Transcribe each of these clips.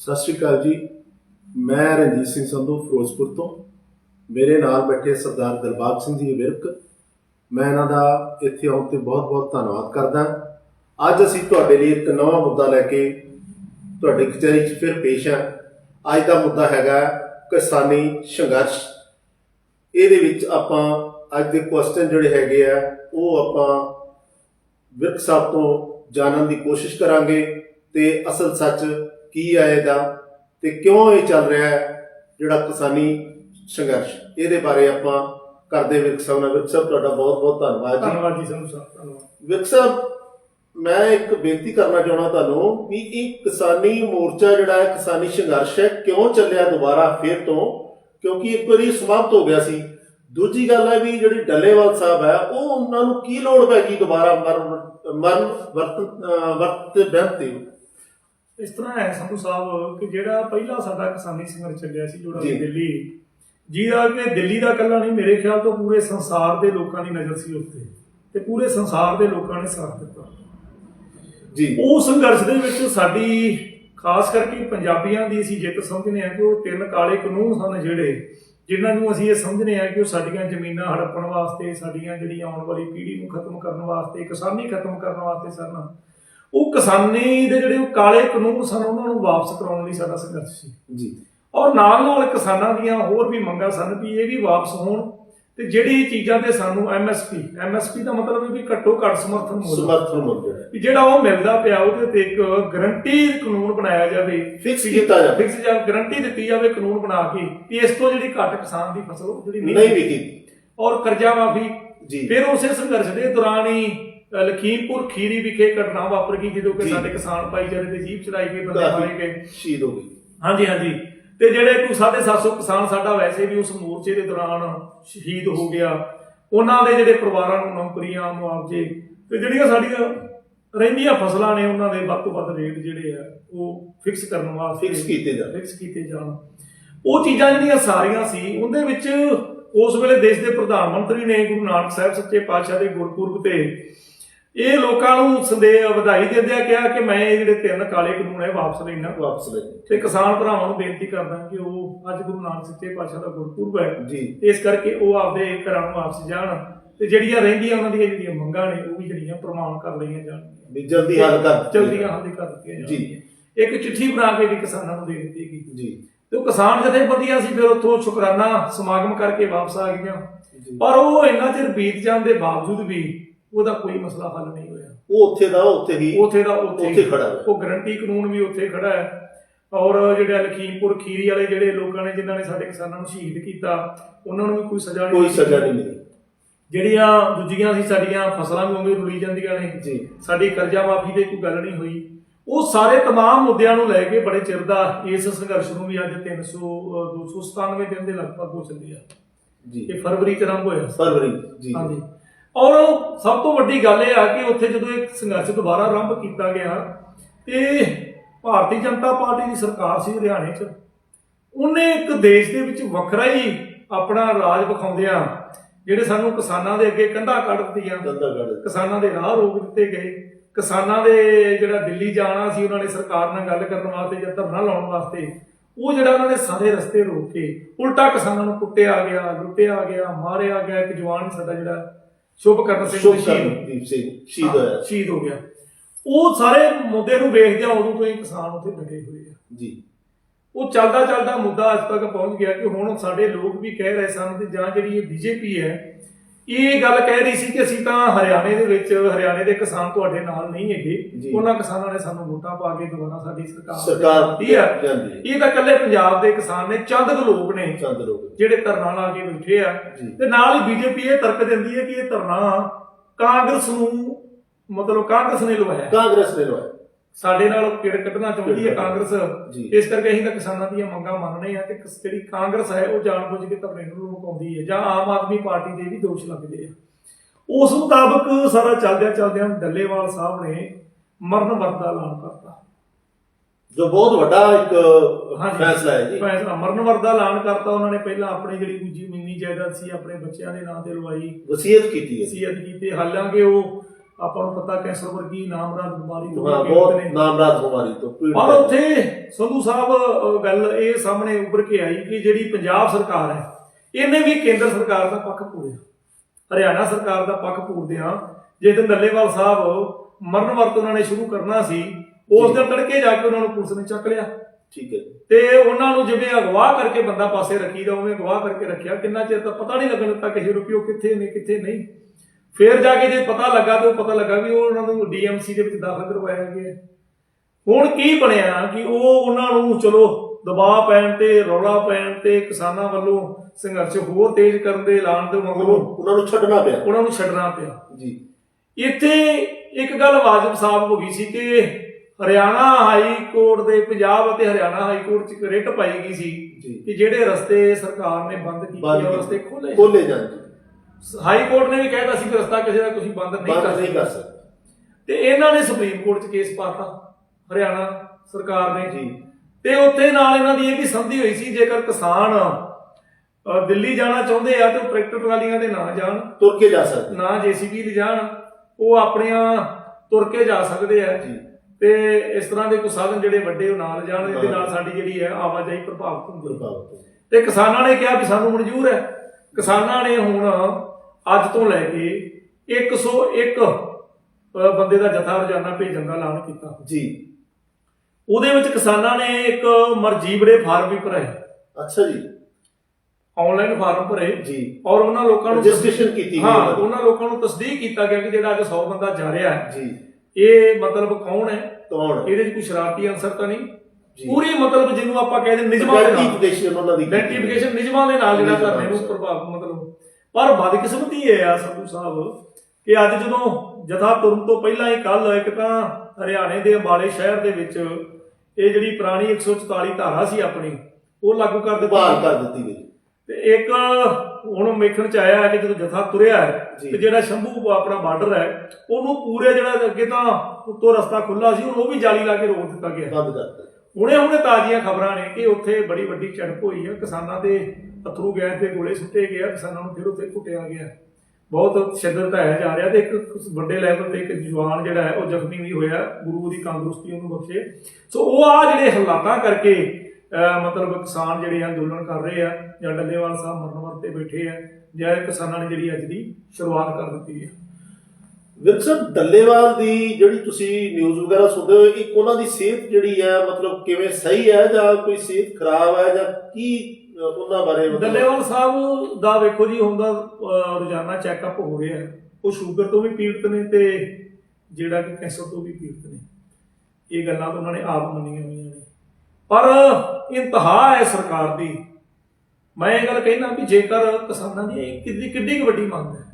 ਸਤਿ ਸ਼੍ਰੀ ਅਕਾਲ ਜੀ। ਮੈਂ ਰਣਜੀਤ ਸਿੰਘ ਸੰਧੂ, ਫਿਰੋਜ਼ਪੁਰ ਤੋਂ। ਮੇਰੇ ਨਾਲ ਬੈਠੇ ਸਰਦਾਰ ਦਿਲਬਾਗ ਸਿੰਘ ਜੀ ਵਿਰਕ ਮੈਂ ਇਹਨਾਂ ਦਾ ਇੱਥੇ ਆਉਣ ਤੇ ਬਹੁਤ-ਬਹੁਤ ਧੰਨਵਾਦ ਕਰਦਾ। ਅੱਜ ਅਸੀਂ ਤੁਹਾਡੇ ਲਈ ਇੱਕ ਨਵਾਂ ਮੁੱਦਾ ਲੈ ਕੇ ਤੁਹਾਡੇ ਕਚਹਿਰੀ 'ਚ ਫਿਰ ਪੇਸ਼ ਹਾਂ। ਅੱਜ ਦਾ ਮੁੱਦਾ ਹੈਗਾ ਕਿਸਾਨੀ ਸੰਘਰਸ਼। ਇਹਦੇ ਵਿੱਚ ਆਪਾਂ ਅੱਜ ਦੇ ਕੁਐਸਚਨ ਜਿਹੜੇ ਹੈਗੇ ਆ, ਉਹ ਆਪਾਂ ਵਿਰਕ ਸਾਹਿਬ ਤੋਂ ਜਾਣਨ ਦੀ ਕੋਸ਼ਿਸ਼ ਕਰਾਂਗੇ ਤੇ ਅਸਲ ਸੱਚ ਕੀ ਇਹਦਾ ਤੇ ਕਿਉਂ ਇਹ ਚੱਲ ਰਿਹਾ ਹੈ? ਜਿਹੜਾ ਕਿਸਾਨੀ ਸੰਘਰਸ਼ ਇਹਦੇ ਬਾਰੇ ਆਪਾਂ ਕਰਦੇ ਵਿਰਕ ਸਾਹਿਬ ਨਾਲ। ਵਿਰਕ ਸਾਹਿਬ ਤੁਹਾਡਾ ਬਹੁਤ ਬਹੁਤ ਧੰਨਵਾਦ ਜੀ। ਧੰਨਵਾਦ ਜੀ ਸਾਹਿਬ ਧੰਨਵਾਦ। ਵਿਰਕ ਸਾਹਿਬ ਮੈਂ ਇੱਕ ਬੇਨਤੀ ਕਰਨਾ ਚਾਹੁੰਦਾ ਤੁਹਾਨੂੰ ਵੀ ਇਹ ਕਿਸਾਨੀ ਮੋਰਚਾ ਜਿਹੜਾ ਹੈ ਕਿਸਾਨੀ ਸੰਘਰਸ਼ ਹੈ ਕਿਉਂ ਚੱਲਿਆ ਦੁਬਾਰਾ ਫਿਰ ਤੋਂ? ਕਿਉਂਕਿ ਇੱਕ ਵਾਰੀ ਸਮਾਪਤ ਹੋ ਗਿਆ ਸੀ। ਦੂਜੀ ਗੱਲ ਹੈ ਵੀ ਜਿਹੜੀ ਡੱਲੇਵਾਲ ਸਾਹਿਬ ਹੈ ਉਹ ਉਹਨਾਂ ਨੂੰ ਕੀ ਲੋੜ ਪੈ ਗਈ ਦੁਬਾਰਾ ਮਰਨ ਮਰਨ ਵਰਤ ਵਰਤ ਬਹਿਤੇ ਇਸ ਤਰ੍ਹਾਂ ਹੈ ਸੰਧੂ ਸਾਹਿਬ ਕਿ ਜਿਹੜਾ ਪਹਿਲਾ ਸਾਡਾ ਕਿਸਾਨੀ ਸੰਘਰਸ਼ ਚੱਲਿਆ ਸੀ ਜਿਹੜਾ ਜੀ। ਦਿੱਲੀ ਜਿਹਦਾ ਕਿ ਦਿੱਲੀ ਦਾ ਇਕੱਲਾ ਨਹੀਂ ਮੇਰੇ ਖਿਆਲ ਤੋਂ ਪੂਰੇ ਸੰਸਾਰ ਦੇ ਲੋਕਾਂ ਦੀ ਨਜ਼ਰ ਸੀ ਉੱਤੇ। ਤੇ ਪੂਰੇ ਸੰਸਾਰ ਦੇ ਲੋਕਾਂ ਨੇ ਸਾਥ ਦਿੱਤਾ। ਜੀ। ਉਹ ਸੰਘਰਸ਼ ਦੇ ਵਿੱਚ ਸਾਡੀ ਖਾਸ ਕਰਕੇ ਪੰਜਾਬੀਆਂ ਦੀ ਅਸੀਂ ਜਿੱਤ ਸਮਝਦੇ ਹਾਂ ਕਿ ਉਹ ਤਿੰਨ ਕਾਲੇ ਕਾਨੂੰਨ ਸਨ ਜਿਹੜੇ ਜਿਨ੍ਹਾਂ ਨੂੰ ਅਸੀਂ ਇਹ ਸਮਝਦੇ ਹਾਂ ਕਿ ਉਹ ਸਾਡੀਆਂ ਜ਼ਮੀਨਾਂ ਹੜੱਪਣ ਵਾਸਤੇ ਸਾਡੀਆਂ ਜਿਹੜੀ ਆਉਣ ਵਾਲੀ ਪੀੜ੍ਹੀ ਨੂੰ ਖਤਮ ਕਰਨ ਵਾਸਤੇ ਕਿਸਾਨੀ ਖਤਮ ਕਰਨ ਵਾਸਤੇ ਸਨ। ਉਹ ਕਿਸਾਨੀ ਦੇ ਜਿਹੜੇ ਉਹ ਕਾਲੇ ਕਾਨੂੰਨ ਸਨ ਉਹਨਾਂ ਨੂੰ ਵਾਪਸ ਕਰਾਉਣ ਲਈ ਸਾਡਾ ਸੰਘਰਸ਼ ਸੀ। ਜੀ। ਔਰ ਨਾਲ ਨਾਲ ਕਿਸਾਨਾਂ ਦੀਆਂ ਹੋਰ ਵੀ ਮੰਗਾਂ ਸਨ ਵੀ ਇਹ ਵੀ ਵਾਪਸ ਹੋਣ ਤੇ ਜਿਹੜੀ ਚੀਜ਼ਾਂ ਤੇ ਸਾਨੂੰ ਐਮਐਸਪੀ ਐਮਐਸਪੀ ਦਾ ਮਤਲਬ ਹੈ ਵੀ ਘੱਟੋ ਘੱਟ ਸਮਰਥਨ ਮੁੱਲ ਸਮਰਥਨ ਮੁੱਲ ਵੀ ਜਿਹੜਾ ਉਹ ਮਿਲਦਾ ਪਿਆ ਉਹਦੇ ਤੇ ਇੱਕ ਗਰੰਟੀ ਕਾਨੂੰਨ ਬਣਾਇਆ ਜਾਵੇ। Fix ਕੀਤਾ ਜਾਵੇ। ਫਿਕਸ ਜਾਂ ਗਰੰਟੀ ਦਿੱਤੀ ਜਾਵੇ ਕਾਨੂੰਨ ਬਣਾ ਕੇ ਕਿ ਇਸ ਤੋਂ ਜਿਹੜੀ ਘੱਟ ਕਿਸਾਨ ਦੀ ਫਸਲ ਉਹ ਜਿਹੜੀ ਨਹੀਂ ਵਿਕੀ। ਔਰ ਕਰਜ਼ਾ ਮਾਫੀ। ਜੀ। ਫਿਰ ਉਸੇ ਸੰਘਰਸ਼ ਦੇ ਦੌਰਾਨ ਹੀ ਲਖੀਮਪੁਰ ਖੀਰੀ ਵਿਖੇ ਘਟਨਾ ਵਾਪਰ ਗਈ ਜਦੋਂ ਕਿ ਜੀ। ਸਾਡੇ ਕਿਸਾਨ ਭਾਈਚਾਰੇ ਦੇ ਜੀਪ ਚੜਾਈ ਗਈ ਬੰਦੇ ਮਾਰੇ ਗਏ। ਸ਼ਹੀਦ ਹੋ ਗਈ ਹਾਂਜੀ ਹਾਂਜੀ। ਤੇ ਜਿਹੜੇ ਕੋਈ 750 ਕਿਸਾਨ ਸਾਡਾ ਵੈਸੇ ਵੀ ਉਸ ਮੋਰਚੇ ਦੇ ਦੌਰਾਨ ਸ਼ਹੀਦ ਹੋ ਗਿਆ। ਉਹਨਾਂ ਦੇ ਜਿਹੜੇ ਪਰਿਵਾਰਾਂ ਨੂੰ ਨੌਕਰੀਆਂ ਮੁਆਵਜ਼ੇ ਤੇ ਜਿਹੜੀਆਂ ਸਾਡੀਆਂ ਰਹਿੰਦੀਆਂ ਫਸਲਾਂ ਨੇ ਉਹਨਾਂ ਦੇ ਵੱਧ ਤੋਂ ਵੱਧ ਰੇਟ ਜਿਹੜੇ ਆ ਉਹ ਫਿਕਸ ਕਰਨ ਵਾਸਤੇ Fix ਕੀਤੇ ਜਾਣ। ਫਿਕਸ ਕੀਤੇ ਜਾਣ। ਉਹ ਚੀਜ਼ਾਂ ਜਿਹੜੀਆਂ ਸਾਰੀਆਂ ਸੀ ਉਹਦੇ ਵਿੱਚ ਉਸ ਵੇਲੇ ਦੇਸ਼ ਦੇ ਪ੍ਰਧਾਨ ਮੰਤਰੀ ਨੇ ਗੁਰੂ ਨਾਨਕ ਸਾਹਿਬ ਸੱਚੇ ਪਾਤਸ਼ਾਹ ਦੇ ਗੁਰਪੁਰਬ ਤੇ ਇਹ ਲੋਕਾਂ ਨੂੰ ਸੰਦੇਹ ਵਧਾਈ ਦਿੰਦਿਆਂ ਕਿਹਾ ਕਿ ਮੈਂ ਇਹ ਜਿਹੜੇ ਤਿੰਨ ਕਾਲੇ ਕਾਨੂੰਨ ਹੈ ਵਾਪਸ ਲੈਣਾ। ਵਾਪਸ ਲੈ ਤੇ ਕਿਸਾਨ ਭਰਾਵਾਂ ਨੂੰ ਬੇਨਤੀ ਕਰਦਾ ਕਿ ਉਹ ਅੱਜ ਗੁਰੂ ਨਾਨਕ ਸੱਚੇ ਪਾਤਸ਼ਾਹ ਦਾ ਗੁਰਪੁਰਬ ਹੈ। ਜੀ। ਇਸ ਕਰਕੇ ਉਹ ਆਪਦੇ ਘਰਾਂ ਨੂੰ ਵਾਪਸ ਜਾਣ ਤੇ ਜਿਹੜੀਆਂ ਰਹਿੰਦੀਆਂ ਉਹਨਾਂ ਦੀਆਂ ਜਿਹੜੀਆਂ ਮੰਗਾਂ ਨੇ ਉਹ ਵੀ ਜਿਹੜੀਆਂ ਪ੍ਰਮਾਣ ਕਰ ਲਈਆਂ ਜਾਣਗੀਆਂ। ਵੀ ਜਲਦੀ ਹੱਲ ਕਰ ਦਿੱਤੇ ਜਲਦੀਆਂ ਹੱਲ ਕਰ ਦਿੱਤੀਆਂ ਜੀ। ਜਾਣਗੀਆਂ। ਇੱਕ ਚਿੱਠੀ ਬਣਾ ਕੇ ਵੀ ਕਿਸਾਨਾਂ ਨੂੰ ਦੇ ਦਿੱਤੀ ਗਈ। ਜੀ। ਤੇ ਉਹ ਕਿਸਾਨ ਜਥੇਬੰਦੀਆਂ ਸੀ ਫਿਰ ਉੱਥੋਂ ਸ਼ੁਕਰਾਨਾ ਸਮਾਗਮ ਕਰਕੇ ਵਾਪਸ ਆ ਗਈਆਂ। ਜੀ। ਪਰ ਉਹ ਇੰਨਾ ਚਿਰ ਬੀਤ ਜਾਣ ਦੇ ਬਾਵਜੂਦ ਵੀ ਉਹਦਾ ਕੋਈ ਮਸਲਾ ਹੱਲ ਨਹੀਂ ਹੋਇਆ ਉਹ ਉੱਥੇ ਦਾ ਉੱਥੇ ਹੀ ਉਥੇ ਦਾ ਉੱਥੇ ਉੱਥੇ ਖੜਾ ਹੈ। ਉਹ ਗਰੰਟੀ ਕਾਨੂੰਨ ਵੀ ਉੱਥੇ ਖੜਾ ਹੈ ਔਰ ਜਿਹੜੇ ਲਖੀਮਪੁਰ ਖੀਰੀ ਵਾਲੇ ਜਿਹੜੇ ਲੋਕਾਂ ਨੇ ਜਿਨ੍ਹਾਂ ਨੇ ਸਾਡੇ ਕਿਸਾਨਾਂ ਨੂੰ ਸ਼ਹੀਦ ਕੀਤਾ ਉਹਨਾਂ ਨੂੰ ਵੀ ਕੋਈ ਸਜ਼ਾ ਨਹੀਂ ਕੋਈ ਦਿੱਤੀ। ਸਜ਼ਾ ਨਹੀਂ ਮਿਲੀ ਜਿਹੜੀਆਂ ਦੂਜੀਆਂ ਸੀ ਸਾਡੀਆਂ ਫਸਲਾਂ ਵੀ ਉਵੇਂ ਰੁਲੀ ਜਾਂਦੀਆਂ ਨੇ ਜੀ ਸਾਡੀ ਕਰਜ਼ਾ ਮਾਫੀ ਦੀ ਕੋਈ ਗੱਲ ਨਹੀਂ ਹੋਈ ਉਹ ਸਾਰੇ तमाम ਮੁੱਦਿਆਂ ਨੂੰ ਲੈ ਕੇ ਬੜੇ ਚਿਰ ਦਾ ਇਸ ਸੰਘਰਸ਼ ਨੂੰ ਵੀ ਅੱਜ 300 ਅਹ 297 ਦਿਨ ਦੇ ਲਗਭਗ ਹੋ ਚੱਲੇ ਆ ਜੀ ਇਹ ਫਰਵਰੀ ਚ ਆਰੰਭ ਹੋਇਆ ਸੀ। ਫਰਵਰੀ ਜੀ ਹਾਂਜੀ ਔਰ ਸਭ ਤੋਂ ਵੱਡੀ ਗੱਲ ਇਹ ਆ ਕਿ ਉੱਥੇ ਜਦੋਂ ਇਹ ਸੰਘਰਸ਼ ਦੁਬਾਰਾ ਆਰੰਭ ਕੀਤਾ ਗਿਆ ਤੇ ਭਾਰਤੀ ਜਨਤਾ ਪਾਰਟੀ ਦੀ ਸਰਕਾਰ ਸੀ ਹਰਿਆਣੇ 'ਚ ਉਹਨੇ ਇੱਕ ਦੇਸ਼ ਦੇ ਵਿੱਚ ਵੱਖਰਾ ਹੀ ਆਪਣਾ ਰਾਜ ਵਿਖਾਉਂਦਿਆਂ ਜਿਹੜੇ ਸਾਨੂੰ ਕਿਸਾਨਾਂ ਦੇ ਅੱਗੇ ਕੰਧਾ ਕੱਢ ਦਿੱਤੀਆਂ ਕਿਸਾਨਾਂ ਦੇ ਰਾਹ ਰੋਕ ਦਿੱਤੇ ਗਏ ਕਿਸਾਨਾਂ ਦੇ ਜਿਹੜਾ ਦਿੱਲੀ ਜਾਣਾ ਸੀ ਉਹਨਾਂ ਨੇ ਸਰਕਾਰ ਨਾਲ ਗੱਲ ਕਰਨ ਵਾਸਤੇ ਜਾਂ ਧਰਨਾ ਲਾਉਣ ਵਾਸਤੇ ਉਹ ਜਿਹੜਾ ਉਹਨਾਂ ਨੇ ਸਾਰੇ ਰਸਤੇ ਰੋਕ ਕੇ ਉਲਟਾ ਕਿਸਾਨਾਂ ਨੂੰ ਕੁੱਟਿਆ ਗਿਆ ਲੁੱਟਿਆ ਗਿਆ ਮਾਰਿਆ ਗਿਆ ਇੱਕ ਜਵਾਨ ਸਾਡਾ ਜਿਹੜਾ ਸ਼ੁਭਕਰਨ ਸਿੰਘ ਸ਼ਹੀਦ। ਕਰਨਦੀਪ ਸਿੰਘ ਸ਼ਹੀਦ ਹੋਇਆ। ਸ਼ਹੀਦ ਹੋ ਗਿਆ। ਉਹ ਸਾਰੇ ਮੁੱਦੇ ਨੂੰ ਵੇਖਦਿਆਂ ਉਦੋਂ ਤੋਂ ਹੀ ਕਿਸਾਨ ਉੱਥੇ ਡਟੇ ਹੋਏ ਆ। ਜੀ। ਉਹ ਚੱਲਦਾ ਚੱਲਦਾ ਮੁੱਦਾ ਅੱਜ ਤੱਕ ਪਹੁੰਚ ਗਿਆ ਕਿ ਹੁਣ ਸਾਡੇ ਲੋਕ ਵੀ ਕਹਿ ਰਹੇ ਸਨ ਤੇ ਜਾਂ ਜਿਹੜੀ ਇਹ ਬੀਜੇਪੀ ਹੈ ਇਹ ਗੱਲ ਕਹਿ ਰਹੀ ਸੀ ਕਿ ਅਸੀਂ ਤਾਂ ਹਰਿਆਣੇ ਦੇ ਵਿੱਚ ਹਰਿਆਣੇ ਦੇ ਕਿਸਾਨ ਤੁਹਾਡੇ ਨਾਲ ਨਹੀਂ। ਹੈਗੇ। ਉਹਨਾਂ ਕਿਸਾਨਾਂ ਨੇ ਸਾਨੂੰ ਵੋਟਾਂ ਪਾ ਕੇ ਦੁਬਾਰਾ ਸਾਡੀ ਸਰਕਾਰ ਸਰਕਾਰ ਦਿੱਤੀ ਹੈ? ਇਹ ਤਾਂ ਇਕੱਲੇ ਪੰਜਾਬ ਦੇ ਕਿਸਾਨ ਨੇ ਚੰਦ ਲੋਕ ਨੇ ਚੰਦ ਲੋਕ ਜਿਹੜੇ ਧਰਨਾ ਲਾ ਕੇ ਬੈਠੇ ਆ। ਤੇ ਨਾਲ ਹੀ ਬੀਜੇਪੀ ਇਹ ਤਰਕ ਦਿੰਦੀ ਹੈ ਕਿ ਇਹ ਧਰਨਾ ਕਾਂਗਰਸ ਨੂੰ ਮਤਲਬ ਕਾਂਗਰਸ ਨੇ ਲਵਾਇਆ। ਕਾਂਗਰਸ ਨੇ ਲਵਾਇਆ। ਸਾਡੇ ਨਾਲ ਕਿੜ ਕੱਢਣਾ ਚਾਹੁੰਦੀ ਹੈ ਕਾਂਗਰਸ। ਇਸ ਕਰਕੇ ਅਸੀਂ ਤਾਂ ਕਿਸਾਨਾਂ ਦੀਆਂ ਮੰਗਾਂ ਮੰਨਣੇ ਆ ਕਿ ਕਿਸ- ਜਿਹੜੀ ਕਾਂਗਰਸ ਹੈ ਉਹ ਜਾਣਬੁੱਝ ਕੇ ਧਰਨੇ ਨੂੰ ਰੁਕਾਉਂਦੀ ਹੈ ਜਾਂ ਆਮ ਆਦਮੀ ਪਾਰਟੀ ਦੇ ਵੀ ਦੋਸ਼ ਲੱਗਦੇ ਆ। ਉਸ ਮੁਤਾਬਕ ਸਾਰਾ ਚੱਲਦਿਆਂ ਚੱਲਦਿਆਂ ਡੱਲੇਵਾਲ ਸਾਹਿਬ ਨੇ ਮਰਨ ਵਰਤ ਦਾ ਐਲਾਨ ਕਰਤਾ। ਜੋ ਬਹੁਤ ਵੱਡਾ ਇੱਕ ਹਾਂਜੀ। ਫੈਸਲਾ ਹੈ ਜੀ। ਫੈਸਲਾ ਮਰਨ ਵਰਤ ਦਾ ਐਲਾਨ ਕਰਤਾ ਉਹਨਾਂ ਨੇ ਪਹਿਲਾਂ ਆਪਣੀ ਜਿਹੜੀ ਜ਼ਮੀਨੀ ਜਾਇਦਾਦ ਸੀ ਆਪਣੇ ਬੱਚਿਆਂ ਦੇ ਨਾਂ ਤੇ ਲਵਾਈ। ਵਸੀਅਤ ਕੀਤੀ ਹੈ ਵਸੀਅਤ ਕੀਤੀ ਹਾਲਾਂਕਿ ਉਹ ਆਪਾਂ ਨੂੰ ਪਤਾ ਕੈਂਸਰ ਵਰਗੀ ਨਾਮਰਾਦ ਬਿਮਾਰੀ ਤੋਂ ਹਾਂ ਬਹੁਤ ਨੇ। ਨਾਮਰਾਜ ਬਿਮਾਰੀ ਤੋਂ ਪੀੜਤ ਪਰ ਹੈ। ਉੱਥੇ ਸੰਧੂ ਸਾਹਿਬ ਅਹ, ਗੱਲ ਇਹ ਸਾਹਮਣੇ ਉੱਭਰ ਕੇ ਆਈ ਕਿ ਜਿਹੜੀ ਪੰਜਾਬ ਸਰਕਾਰ ਹੈ ਇਹਨੇ ਵੀ ਕੇਂਦਰ ਸਰਕਾਰ ਦਾ ਪੱਖ ਪੂਰਿਆ ਹਰਿਆਣਾ ਸਰਕਾਰ ਦਾ ਪੱਖ ਪੂਰਦਿਆਂ ਜਿਸ ਦਿਨ ਡੱਲੇਵਾਲ ਸਾਹਿਬ ਮਰਨ ਵਰਤ ਉਹਨਾਂ ਨੇ ਸ਼ੁਰੂ ਕਰਨਾ ਸੀ ਉਸ ਦਿਨ ਤੜਕੇ ਜਾ ਕੇ ਉਹਨਾਂ ਨੂੰ ਪੁਲਿਸ ਨੇ ਚੱਕ ਲਿਆ ਠੀਕ ਹੈ। ਤੇ ਉਹਨਾਂ ਨੂੰ ਜਿਵੇਂ ਅਗਵਾ ਕਰਕੇ ਬੰਦਾ ਪਾਸੇ ਰੱਖੀਦਾ ਉਵੇਂ ਅਗਵਾ ਕਰਕੇ ਰੱਖਿਆ ਕਿੰਨਾ ਚਿਰ ਤਾਂ ਪਤਾ ਨਹੀਂ ਲੱਗਣ ਦਿੱਤਾ ਕਿ ਉਹ ਕਿੱਥੇ ਨੇ ਕਿੱਥੇ ਨਹੀਂ ਫੇਰ ਜਾ ਕੇ ਜੇ ਪਤਾ ਲੱਗਾ ਤੇ ਪਤਾ ਲੱਗਾ ਵੀ ਉਹ ਉਹਨਾਂ ਨੂੰ ਡੀਐਮਸੀ ਦੇ ਵਿੱਚ ਦਾਖਲ ਕਰਵਾਇਆ ਗਿਆ ਹੁਣ ਕੀ ਬਣਿਆ ਕਿ ਉਹ ਉਹਨਾਂ ਨੂੰ ਚਲੋ ਦਬਾਅ ਪੈਣ ਤੇ ਰੌਲਾ ਪੈਣ ਤੇ ਕਿਸਾਨਾਂ ਵੱਲੋਂ ਸੰਘਰਸ਼ ਹੋਰ ਤੇਜ਼ ਕਰਨ ਦੇ ਐਲਾਨ ਦੇ ਮਗਰੋਂ ਉਹਨਾਂ ਨੂੰ ਛੱਡਣਾ ਪਿਆ। ਉਹਨਾਂ ਨੂੰ ਛੱਡਣਾ ਪਿਆ। ਜੀ। ਇੱਥੇ ਇੱਕ ਗੱਲ ਵਾਜਬ ਸਾਬਤ ਹੋ ਗਈ ਸੀ ਕਿ ਹਰਿਆਣਾ ਹਾਈ ਕੋਰਟ ਦੇ ਪੰਜਾਬ ਅਤੇ ਹਰਿਆਣਾ ਹਾਈ ਕੋਰਟ 'ਚ ਰਿਟ ਪਾਈ ਗਈ ਸੀ ਕਿ ਜਿਹੜੇ ਰਸਤੇ ਸਰਕਾਰ ਨੇ ਬੰਦ ਕੀਤੇ ਉਹ। ਰਸਤੇ ਖੋਲੇ ਖੋਲੇ ਹਾਈ ਕੋਰਟ ਨੇ ਵੀ ਕਹਿਤਾ ਸੀ ਕਿ ਰਸਤਾ ਕਿਸੇ ਦਾ ਤੁਸੀਂ ਬੰਦ ਨਹੀਂ ਕਰ ਬੰਦ ਨਹੀਂ ਕਰ ਸਕਦੇ। ਸਕਦੇ ਤੇ ਇਹਨਾਂ ਨੇ ਸੁਪਰੀਮ ਕੋਰਟ 'ਚ ਕੇਸ ਪਾਤਾ ਹਰਿਆਣਾ ਸਰਕਾਰ ਨੇ। ਜੀ। ਤੇ ਉੱਥੇ ਨਾਲ ਇਹਨਾਂ ਦੀ ਇਹ ਵੀ ਸੰਧੀ ਹੋਈ ਸੀ ਜੇਕਰ ਕਿਸਾਨ ਅ, ਦਿੱਲੀ ਜਾਣਾ ਚਾਹੁੰਦੇ ਆ ਤੇ ਉਹ ਟਰੈਕਟਰ ਟਰਾਲੀਆਂ ਦੇ ਨਾ ਜਾਣ। ਤੁਰ ਕੇ ਜਾ ਸਕਦੇ। ਨਾ ਜੀਸੀਬੀ ਲੈ ਜਾਣ ਉਹ ਆਪਣੀਆਂ ਤੁਰ ਕੇ ਜਾ ਸਕਦੇ ਆ। ਜੀ। ਤੇ ਇਸ ਤਰ੍ਹਾਂ ਦੇ ਕੋਈ ਸਾਧਨ ਜਿਹੜੇ ਵੱਡੇ ਉਹ ਨਾਲ ਜਾਣ ਇਹਦੇ। ਨਾਲ। ਸਾਡੀ ਜਿਹੜੀ ਹੈ ਆਵਾਜਾਈ ਪ੍ਰਭਾਵਿਤ ਹੁੰਦੀ ਹੈ। ਤੇ ਕਿਸਾਨਾਂ ਨੇ ਕਿਹਾ ਵੀ ਸਾਨੂੰ ਮਨਜ਼ੂਰ ਹੈ। ਕਿਸਾਨਾਂ ਨੇ ਹੁਣ ਅੱਜ ਤੋਂ ਲੈ ਕੇ 101 ਅ, ਬੰਦੇ ਦਾ ਜਥਾ ਰੋਜ਼ਾਨਾ ਭੇਜਣ ਦਾ ਐਲਾਨ ਕੀਤਾ। ਜੀ। ਉਹਦੇ ਵਿੱਚ ਕਿਸਾਨਾਂ ਨੇ ਇੱਕ ਮਰਜੀਬੜੇ ਫਾਰਮ ਵੀ ਭਰਾਏ ਅੱਛਾ ਜੀ। ਆਨਲਾਈਨ ਫਾਰਮ ਭਰੇ। ਜੀ। ਔਰ ਉਹਨਾਂ ਲੋਕਾਂ ਨੂੰ ਰਜਿਸਟ੍ਰੇਸ਼ਨ ਕੀਤੀ ਹਾਂ। ਉਹਨਾਂ ਲੋਕਾਂ ਨੂੰ ਤਸਦੀਕ ਕੀਤਾ ਗਿਆ ਕਿ ਜਿਹੜਾ ਅੱਜ 100 ਬੰਦਾ ਜਾ ਰਿਹਾ ਹੈ। ਜੀ। ਇਹ ਮਤਲਬ ਕੌਣ ਹੈ? ਕੌਣ ਇਹਦੇ 'ਚ ਕੋਈ ਸ਼ਰਾਰਤੀ ਅਨਸਰ ਤਾਂ ਨਹੀਂ। ਪੂਰੀ ਮਤਲਬ ਜਿਹਨੂੰ ਆਪਾਂ ਕਹਿੰਦੇ ਨਿਯਮਾਂ ਦੇ ਨਾਲ। ਆਈਡੈਂਟੀਫਿਕੇਸ਼ਨ ਉਹਨਾਂ ਦੀ। ਆਈਡੈਂਟੀਫਿਕੇਸ਼ਨ ਨਿਯਮਾਂ ਦੇ ਨਾਲ ਜਿਹੜਾ ਧਰਨੇ ਨੂੰ। ਪ੍ਰਭਾਵ ਮਤਲਬ ਪਰ ਬਦਕਿਸਮਤੀ ਇਹ ਆ ਸੰਧੂ ਸਾਹਿਬ ਕਿ ਅੱਜ ਜਦੋਂ ਜਥਾ ਤੁਰਨ ਤੋਂ ਪਹਿਲਾਂ ਹੀ ਕੱਲ ਇੱਕ ਤਾਂ ਹਰਿਆਣੇ ਦੇ ਅੰਬਾਲੇ ਸ਼ਹਿਰ ਦੇ ਵਿੱਚ ਇਹ ਜਿਹੜੀ ਪੁਰਾਣੀ 144 ਧਾਰਾ ਸੀ ਆਪਣੀ ਉਹ ਲਾਗੂ ਕਰ ਦਿੱਤੀ ਕਰ ਦਿੱਤੀ ਗਈ। ਤੇ ਇੱਕ ਹੁਣ ਵੇਖਣ ਚ ਆਇਆ ਹੈ ਕਿ ਜਦੋਂ ਜਥਾ ਤੁਰਿਆ ਹੈ। ਤੇ ਜਿਹੜਾ ਸ਼ੰਭੂ ਆਪਣਾ ਬਾਰਡਰ ਹੈ ਉਹਨੂੰ ਪੂਰੇ ਜਿਹੜਾ ਅੱਗੇ ਤਾਂ ਉੱਤੋਂ ਰਸਤਾ ਖੁੱਲਾ ਸੀ ਉਹ ਵੀ ਜਾਲੀ ਲਾ ਕੇ ਰੋਕ ਦਿੱਤਾ ਗਿਆ। ਬੰਦ ਕਰ ਦਿੱਤਾ। ਹੁਣੇ ਹੁਣੇ ਤਾਜ਼ੀਆਂ ਖਬਰਾਂ ਨੇ ਕਿ ਉੱਥੇ ਬੜੀ ਵੱਡੀ ਝੜਪ ਹੋਈ ਹੈ ਕਿਸਾਨਾਂ ਦੇ ਅਥਰੂ ਗੈਸ ਦੇ ਗੋਲੇ ਸੁੱਟੇ ਗਏ ਆ। ਕਿਸਾਨਾਂ ਨੂੰ ਫਿਰ ਉੱਥੇ ਕੁੱਟਿਆ ਗਿਆ। ਬਹੁਤ ਸ਼ਿੱਦਤ ਹੈ ਜਾ ਰਿਹਾ ਤੇ ਇੱਕ ਵੱਡੇ ਲੈਵਲ ਤੇ ਇੱਕ ਜਵਾਨ ਜਿਹੜਾ ਹੈ, ਉਹ ਜ਼ਖਮੀ ਵੀ ਹੋਇਆ। ਗੁਰੂ ਦੀ ਤੰਦਰੁਸਤੀ ਉਹਨੂੰ ਬਖਸ਼ੇ। ਸੋ ਉਹ ਆ ਜਿਹੜੇ ਹਾਲਾਤਾਂ ਕਰਕੇ, ਅਹ ਮਤਲਬ ਕਿਸਾਨ ਜਿਹੜੇ ਅੰਦੋਲਨ ਕਰ ਰਹੇ ਆ ਜਾਂ ਡੱਲੇਵਾਲ ਸਾਹਿਬ ਮਰਨ ਵਰਤੇ ਬੈਠੇ ਆ ਜਾਂ ਕਿਸਾਨਾਂ ਨੇ ਜਿਹੜੀ ਅੱਜ ਦੀ ਸ਼ੁਰੂਆਤ ਕਰ ਦਿੱਤੀ ਹੈ ਵਿਰਕ ਸਾਹਿਬ, ਡੱਲੇਵਾਲ ਦੀ ਜਿਹੜੀ ਤੁਸੀਂ ਨਿਊਜ਼ ਵਗੈਰਾ ਸੁਣਦੇ ਹੋ, ਇੱਕ ਉਹਨਾਂ ਦੀ ਸਿਹਤ ਜਿਹੜੀ ਹੈ, ਮਤਲਬ ਕਿਵੇਂ ਸਹੀ ਹੈ ਜਾਂ ਕੋਈ ਸਿਹਤ ਖਰਾਬ ਹੈ ਜਾਂ ਕੀ ਉਹਨਾਂ ਬਾਰੇ ਮਤਲਬ- ਡੱਲੇਵਾਲ ਸਾਹਿਬ ਦਾ ਵੇਖੋ ਜੀ ਹੁੰਦਾ ਰੋਜ਼ਾਨਾ ਚੈੱਕਅਪ ਹੋ ਰਿਹਾ ਉਹ ਸ਼ੂਗਰ ਤੋਂ ਵੀ ਪੀੜਤ ਨੇ ਤੇ ਜਿਹੜਾ ਕਿ ਕੈਂਸਰ ਤੋਂ ਵੀ ਪੀੜਤ ਨੇ। ਇਹ ਗੱਲਾਂ ਤਾਂ ਉਹਨਾਂ ਨੇ ਆਪ ਮੰਨੀਆਂ ਹੋਈਆਂ ਨੇ। ਪਰ ਇੰਤਹਾ ਹੈ ਸਰਕਾਰ ਦੀ। ਮੈਂ ਇਹ ਗੱਲ ਕਹਿਣਾ ਵੀ ਜੇਕਰ ਕਿਸਾਨਾਂ ਦੀ ਇਹ ਕਿੰਨੀ ਕਿੱਡੀ ਕੁ ਵੱਡੀ ਮੰਗ ਹੈ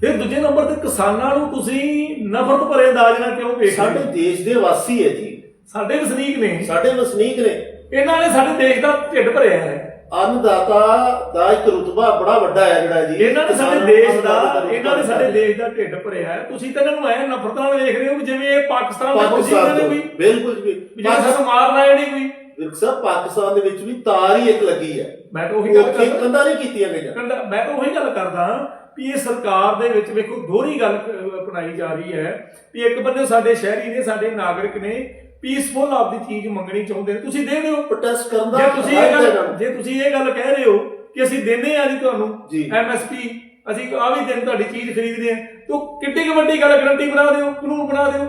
ਫਿਰ ਦੂਜੇ ਨੰਬਰ ਤੇ ਕਿਸਾਨਾਂ ਨੂੰ ਤੁਸੀਂ ਨਫ਼ਰਤ ਭਰੇ ਅੰਦਾਜ਼ ਨਾਲ ਕਿਉਂ ਵੇਖ ਸਾਡੇ? ਦੇਸ਼ ਦੇ ਵਾਸੀ ਹੈ ਜੀ। ਸਾਡੇ ਵਸਨੀਕ ਨੇ। ਸਾਡੇ ਵਸਨੀਕ ਨੇ। ਇਹਨਾਂ ਨੇ ਸਾਡੇ ਦੇਸ਼ ਦਾ ਢਿੱਡ ਭਰਿਆ ਹੈ। ਅੰਨਦਾਤਾ ਦਾ ਇੱਕ ਰੁਤਬਾ ਬੜਾ ਵੱਡਾ ਹੈ ਜਿਹੜਾ ਜੀ। ਇਹਨਾਂ ਨੇ ਸਾਡੇ ਦੇਸ਼ ਦਾ ਇਹਨਾਂ ਨੇ ਸਾਡੇ ਦੇਸ਼ ਦਾ ਢਿੱਡ ਭਰਿਆ ਹੈ। ਤੁਸੀਂ ਤਾਂ ਇਹਨਾਂ ਨੂੰ ਐ ਨਫ਼ਰਤ ਨਾਲ ਵੇਖ ਰਹੇ ਹੋ ਜਿਵੇਂ ਇਹ ਪਾਕਿਸਤਾਨ ਦਾ ਤੁਸੀਂ ਪਾਕਿਸਤਾਨ ਨੇ ਤੋਂ। ਵੀ ਬਿਲਕੁਲ ਜੀ। ਸਾਨੂੰ ਮਾਰਨਾ ਹੈ ਨਹੀਂ ਕੋਈ ਵਿਰਕ ਸਾਹਿਬ ਪਾਕਿਸਤਾਨ ਦੇ ਵਿੱਚ ਵੀ ਤਾਰ ਹੀ ਇੱਕ ਲੱਗੀ ਹੈ। ਮੈਂ ਤਾਂ ਉਹੀ ਗੱਲ ਉੱਥੇ ਕਰਦਾ। ਕੰਧਾਂ ਨਹੀਂ ਕੀਤੀਆਂ ਗਈਆਂ। ਕਹਿੰਦਾ ਮੈਂ ਤਾਂ ਉਹੀ ਗੱਲ ਕਰਦਾ ਵੀ ਇਹ ਸਰਕਾਰ ਦੇ ਵਿੱਚ ਵੇਖੋ ਦੋਹਰੀ ਗੱਲ ਅਹ, ਅਪਣਾਈ ਜਾ ਰਹੀ ਹੈ ਵੀ ਇੱਕ ਬੰਦੇ ਸਾਡੇ ਸ਼ਹਿਰੀ ਨੇ ਸਾਡੇ ਨਾਗਰਿਕ ਨੇ ਪੀਸਫੁਲ ਆਪਦੀ ਚੀਜ਼ ਮੰਗਣੀ ਚਾਹੁੰਦੇ ਨੇ। ਤੁਸੀਂ ਦੇ ਦਿਓ ਪ੍ਰੋਟੈਸਟ ਕਰਨ ਦਾ ਜੇ ਤੁਸੀਂ ਇਹ ਹੈ ਇਹਨਾਂ ਗੱਲ ਨੂੰ। ਜੇ ਤੁਸੀਂ ਇਹ ਗੱਲ ਕਹਿ ਰਹੇ ਹੋ ਕਿ ਅਸੀਂ ਦਿੰਦੇ ਆ ਜੀ ਤੁਹਾਨੂੰ ਜੀ। ਐਮਐਸਪੀ ਅਸੀਂ ਆ ਵੀ ਦਿਨ ਤੁਹਾਡੀ ਚੀਜ਼ ਖਰੀਦਦੇ ਆ ਤੇ ਕਿੱਡੀ ਕੁ ਵੱਡੀ ਗੱਲ ਗਰੰਟੀ ਬਣਾ ਦਿਓ ਕਾਨੂੰਨ ਬਣਾ ਦਿਓ।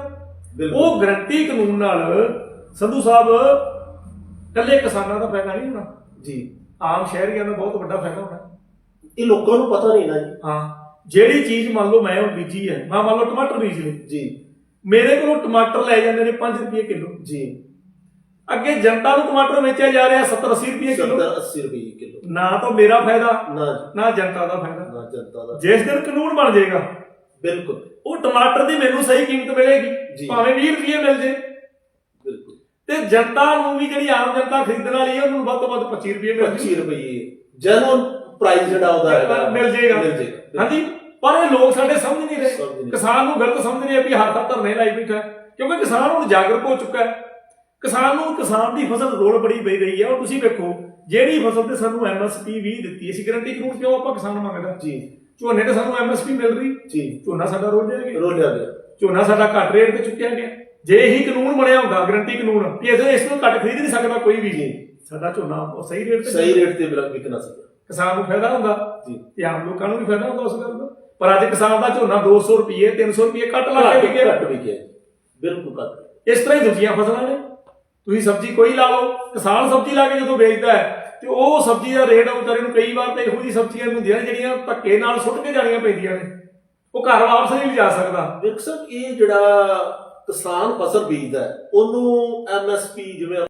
ਬਿਲਕੁਲ। ਉਹ ਗਰੰਟੀ ਕਾਨੂੰਨ ਨਾਲ ਸੰਧੂ ਸਾਹਿਬ ਕੱਲੇ ਕਿਸਾਨਾਂ ਦਾ ਫਾਇਦਾ ਨਹੀਂ ਹੋਣਾ। ਜੀ। ਆਮ ਸ਼ਹਿਰੀਆਂ ਦਾ ਬਹੁਤ ਵੱਡਾ ਫਾਇਦਾ ਹੋਣਾ। ਇਹ ਲੋਕਾਂ ਨੂੰ ਪਤਾ ਨਹੀਂ ਨਾ ਜੀ। ਹਾਂ। ਜਿਹੜੀ ਚੀਜ਼ ਮੰਨ ਲਓ ਮੈਂ ਹੁਣ ਬੀਜੀ ਹੈ ਮੈਂ ਮੰਨ ਲਓ ਟਮਾਟਰ ਬੀਜ ਲਏ ਜੀ। ਮੇਰੇ ਕੋਲੋਂ ਟਮਾਟਰ ਲੈ ਜਾਂਦੇ ਨੇ 5 ਰੁਪਏ ਕਿਲੋ। ਜੀ। ਅੱਗੇ ਜਨਤਾ ਨੂੰ ਟਮਾਟਰ ਵੇਚਿਆ ਜਾ ਰਿਹਾ 70 80 ਰੁਪਏ ਕਿਲੋ। 70 80 ਰੁਪਏ ਕਿਲੋ। ਨਾ ਤਾਂ ਮੇਰਾ ਫਾਇਦਾ ਨਾ ਨਾ ਜਨਤਾ ਦਾ ਫਾਇਦਾ। ਨਾ ਜਨਤਾ ਦਾ। ਜਿਸ ਦਿਨ ਕਾਨੂੰਨ ਬਣ ਜਾਏਗਾ ਬਿਲਕੁਲ। ਉਹ ਟਮਾਟਰ ਦੀ ਮੈਨੂੰ ਸਹੀ ਕੀਮਤ ਮਿਲੇਗੀ। ਭਾਵੇਂ 20 ਰੁਪਏ ਮਿਲ ਜੇ। ਤੇ ਜਨਤਾ ਨੂੰ ਵੀ ਜਿਹੜੀ ਆਮ ਜਨਤਾ ਖਰੀਦਣ ਵਾਲੀ ਹੈ ਉਹਨੂੰ ਵੱਧ ਤੋਂ ਵੱਧ 25 ਰੁਪਏ ਮਿਲ 25 ਰੁਪਏ ਜੈਨੂਨ ਪ੍ਰਾਈਸ ਜਿਹੜਾ ਉਹਦਾ ਹੈਗਾ ਮਿਲ ਜਾਏਗਾ। ਮਿਲ ਜਾਏਗਾ। ਹਾਂਜੀ ਪਰ ਇਹ ਲੋਕ ਸਾਡੇ ਸਮਝ ਨਹੀਂ ਰਹੇ। ਕਿਸਾਨ ਨੂੰ ਗਲਤ ਸਮਝ ਰਹੇ ਵੀ ਹਰ ਹਰ ਧਰਨੇ ਲਾਈ ਬੈਠਾ। ਕਿਉਂਕਿ ਕਿਸਾਨ ਹੁਣ ਜਾਗਰੂਕ ਹੋ ਚੁੱਕਾ ਹੈ। ਕਿਸਾਨ ਨੂੰ ਕਿਸਾਨ ਦੀ ਫਸਲ ਰੋਲ ਬੜੀ ਪਈ ਰਹੀ ਹੈ। ਔਰ ਤੁਸੀਂ ਵੇਖੋ ਜਿਹੜੀ ਫਸਲ ਤੇ ਸਾਨੂੰ ਐਮਐਸਪੀ ਵੀ ਦਿੱਤੀ ਅਸੀਂ ਗਰੰਟੀ ਕਾਨੂੰਨ ਕਿਉਂ ਆਪਾਂ ਕਿਸਾਨ ਮੰਗਦਾ ਜੀ। ਝੋਨੇ ਤੇ ਸਾਨੂੰ ਐਮਐਸਪੀ ਮਿਲ ਰਹੀ। ਜੀ। ਝੋਨਾ ਸਾਡਾ ਰੋਲ ਜਾਏਗਾ। ਰੋਲਿਆ ਗਿਆ ਝੋਨਾ ਸਾਡਾ ਘੱਟ ਰੇਟ ਤੇ ਚੁੱਕਿਆ ਗਿਆ। ਜੇ ਇਹੀ ਕਾਨੂੰਨ ਬਣਿਆ ਹੁੰਦਾ ਗਰੰਟੀ ਕਾਨੂੰਨ ਕਿ ਇਹਦੇ ਇਸ ਤੋਂ ਘੱਟ ਖਰੀਦ ਨਹੀਂ ਸਕਦਾ ਕੋਈ ਵੀ ਜੀ। ਸਾਡਾ ਝੋਨਾ ਉਹ ਸਹੀ ਰੇਟ ਤੇ ਸਹੀ ਰੇਟ ਤੇ ਵਿਕ- ਵਿਕਣਾ ਸੀ ਕਿਸਾਨ ਨੂੰ ਫਾਇਦਾ ਹੁੰਦਾ। ਜੀ। ਤੇ ਆਮ ਲੋਕਾਂ ਨੂੰ ਵੀ ਫਾਇਦਾ ਹੁੰਦਾ ਉਸ ਗੱਲ ਦਾ। ਪਰ ਅੱਜ ਕਿਸਾਨ ਦਾ ਝੋਨਾ 200 ਰੁਪਏ 300 ਰੁਪਏ ਘੱਟ ਲਾ ਕੇ ਵਿਕਿਆ ਘੱਟ ਵਿਕਿਆ ਜੀ। ਬਿਲਕੁਲ ਘੱਟ। ਇਸ ਤਰ੍ਹਾਂ ਹੀ ਦੂਜੀਆਂ ਫਸਲਾਂ ਨੇ। ਤੁਸੀਂ ਸਬਜ਼ੀ ਕੋਈ ਲਾ ਲਓ ਕਿਸਾਨ ਸਬਜ਼ੀ ਲਾ ਕੇ ਜਦੋਂ ਵੇਚਦਾ ਹੈ ਤੇ ਉਹ ਸਬਜ਼ੀ ਦਾ ਰੇਟ ਵਿਚਾਰੇ ਨੂੰ ਕਈ ਵਾਰ ਤਾਂ ਇਹੋ ਜਿਹੀ ਸਬਜ਼ੀਆਂ ਹੁੰਦੀਆਂ ਜਿਹੜੀਆਂ ਧੱਕੇ ਨਾਲ ਸੁੱਟ ਕੇ ਜਾਣੀਆਂ ਪੈਂਦੀਆਂ ਨੇ। ਉਹ ਘਰ ਵਾਪਸ ਨਹੀਂ ਲਿਜਾ ਸਕਦਾ। ਵਿਕਸਰ ਇਹ ਜਿਹੜਾ ਕਿਸਾਨ ਫਸਲ ਬੀਜਦਾ ਹੈ, ਉਹਨੂੰ ਐਮਐਸਪੀ ਜਿਵੇਂ